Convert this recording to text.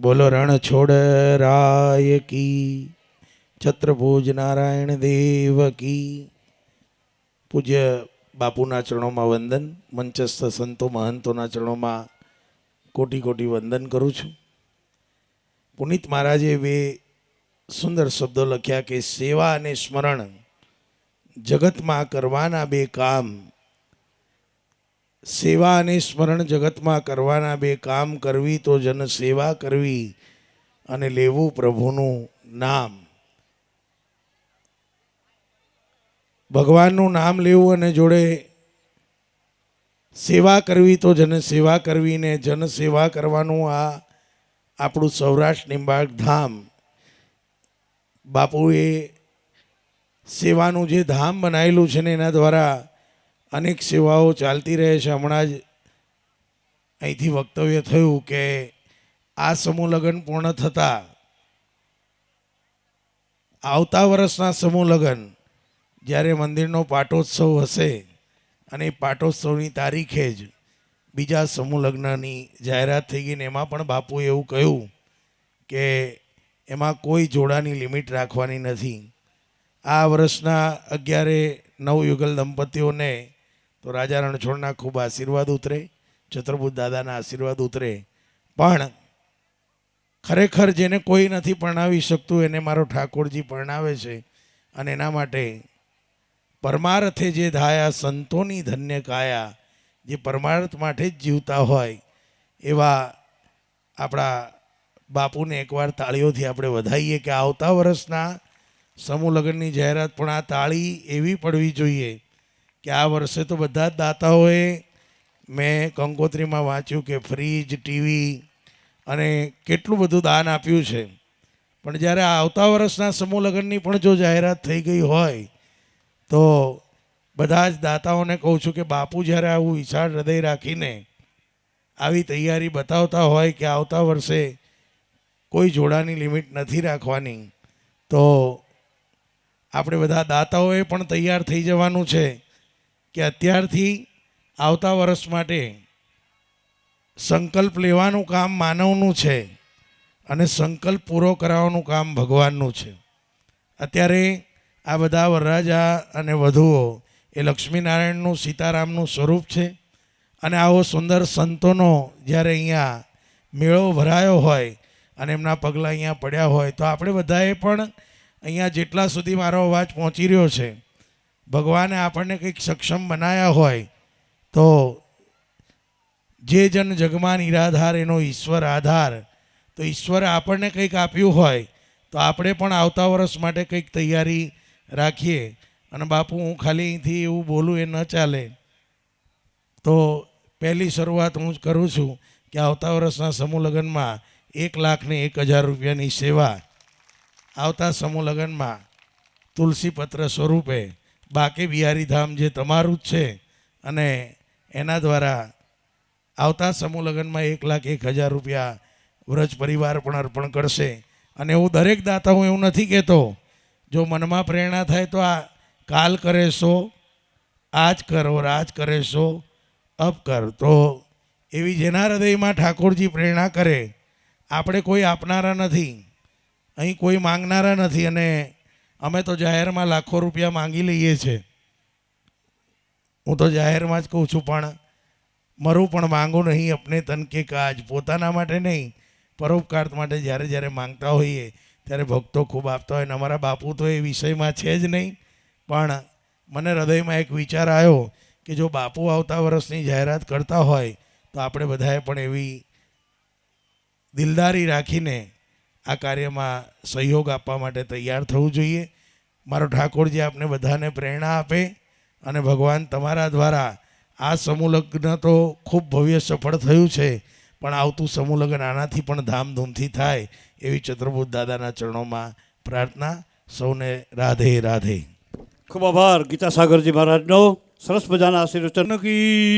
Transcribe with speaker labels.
Speaker 1: બોલો, રણ છોડ રાય કી, છત્રભુજ નારાયણ દેવ કી. પૂજ્ય બાપુના ચરણોમાં વંદન, મંચસ્થ સંતો, મહંતોના ચરણોમાં કોટી કોટી વંદન કરું છું. પુનિત મહારાજે બે સુંદર શબ્દો લખ્યા કે, સેવા અને સ્મરણ જગતમાં કરવાના બે કામ સેવા અને સ્મરણ જગતમાં કરવાના બે કામ કરવી તો જન સેવા કરવી અને લેવું પ્રભુનું નામ. ભગવાનનું નામ લેવું અને જોડે સેવા કરવી તો જન સેવા કરવી ને જન સેવા કરવાનું આ આપણું સૌરાષ્ટ્ર નિંબાળ ધામ. બાપુએ સેવાનું જે ધામ બનાવેલું છે ને એના દ્વારા અનેક સેવાઓ ચાલતી રહે છે. હમણાં જ અહીંથી વક્તવ્ય થયું કે આ સમૂહ લગ્ન પૂર્ણ થતાં આવતા વર્ષના સમૂહ લગ્ન જ્યારે મંદિરનો પાટોત્સવ હશે અને પાટોત્સવની તારીખે જ બીજા સમૂહ લગ્નની જાહેરાત થઈ ગઈ ને એમાં પણ બાપુએ એવું કહ્યું કે એમાં કોઈ જોડાની લિમિટ રાખવાની નથી. આ વર્ષના અગિયારે નવયુગલ દંપતીઓને તો રાજા રણછોડના ખૂબ આશીર્વાદ ઉતરે છત્રબુદ્ધ દાદાના આશીર્વાદ ઉતરે. પણ ખરેખર જેને કોઈ નથી પરણાવી શકતું, એને મારો ઠાકોરજી પરણાવે છે અને એના માટે પરમાર્થે જે ધાયા, સંતોની ધન્ય કાયા, જે પરમાર્થ માટે જ જીવતા હોય, એવા આપણા બાપુને એકવાર તાળીઓથી આપણે વધાઈએ કે આવતા વર્ષના સમૂહ લગ્નની જાહેરાત, પણ આ તાળી એવી પડવી જોઈએ કે આ વર્ષે તો બધા જ દાતાઓએ મેં કંકોત્રીમાં વાંચ્યું કે ફ્રીજ, ટીવી અને કેટલું બધું દાન આપ્યું છે. પણ જ્યારે આવતા વર્ષના સમૂહ લગ્નની પણ જો જાહેરાત થઈ ગઈ હોય, તો બધા જ દાતાઓને કહું છું કે બાપુ જ્યારે આવું વિશાળ હૃદય રાખીને આવી તૈયારી બતાવતા હોય કે આવતા વર્ષે કોઈ જોડાની લિમિટ નથી રાખવાની, તો આપણે બધા દાતાઓએ પણ તૈયાર થઈ જવાનું છે. કે અત્યારથી આવતા વર્ષ માટે સંકલ્પ લેવાનું કામ માનવનું છે અને સંકલ્પ પૂરો કરાવવાનું કામ ભગવાનનું છે. અત્યારે આ બધા વરરાજા અને વધુઓ એ લક્ષ્મીનારાયણનું સીતારામનું સ્વરૂપ છે અને આવો સુંદર સંતોનો જ્યારે અહીંયા મેળો ભરાયો હોય અને એમના પગલાં અહીંયા પડ્યા હોય તો આપણે બધાએ પણ અહીંયા જેટલા સુધી મારો અવાજ પહોંચી રહ્યો છે ભગવાને આપણને કંઈક સક્ષમ બનાવ્યા હોય તો જે જન જગમાન નિરાધાર એનો ઈશ્વર આધાર, તો ઈશ્વરે આપણને કંઈક આપ્યું હોય તો આપણે પણ આવતા વર્ષ માટે કંઈક તૈયારી રાખીએ. અને બાપુ, હું ખાલી અહીંથી એવું બોલું, એ ન ચાલે. તો પહેલી શરૂઆત હું કરું છું કે આવતા વર્ષના સમૂહ લગ્નમાં એક લાખને એક હજાર રૂપિયાની સેવા. આવતા સમૂહ લગ્નમાં તુલસીપત્ર સ્વરૂપે બાકે બિહારી ધામ જે તમારું જ છે અને એના દ્વારા આવતા સમૂહ લગ્નમાં એક લાખ એક હજાર રૂપિયા વ્રજ પરિવાર પણ અર્પણ કરશે. અને હું દરેક દાતા હું એવું નથી કહેતો, જો મનમાં પ્રેરણા થાય તો આ કાલ કરે સો, આજ કરો રાજ કરે સો, અબ કર. તો એવી જેના હૃદયમાં ઠાકોરજી પ્રેરણા કરે, આપણે કોઈ આપનારા નથી, અહીં કોઈ માંગનારા નથી અને અમે તો જાહેરમાં લાખો રૂપિયા માંગી લઈએ છીએ. હું તો જાહેરમાં જ કહું છું, પણ મરું પણ માંગુ નહીં, અપને તન કે કાજ. પોતાના માટે નહીં, પરોપકાર માટે જ્યારે જ્યારે માંગતા હોઈએ, ત્યારે ભક્તો ખૂબ આપતા હોય. અને અમારા બાપુ તો એ વિષયમાં છે જ નહીં, પણ મને હૃદયમાં એક વિચાર આવ્યો કે જો બાપુ આવતા વર્ષની જાહેરાત કરતા હોય, તો આપણે બધાએ પણ એવી દિલદારી રાખીને આ કાર્યમાં સહયોગ આપવા માટે તૈયાર થવું જોઈએ. મારો ઠાકોરજી આપને બધાને પ્રેરણા આપે અને ભગવાન તમારા દ્વારા આ સમૂહલગ્ન તો ખૂબ ભવ્ય સફળ થયું છે, પણ આવતું સમૂહલગ્ન આનાથી પણ ધામધૂમથી થાય એવી ચંદ્રભૂત દાદાના ચરણોમાં પ્રાર્થના. સૌને રાધે રાધે.
Speaker 2: ખૂબ આભાર ગીતા સાગરજી મહારાજનો. સરસ મજાના આશીર્વચન. કી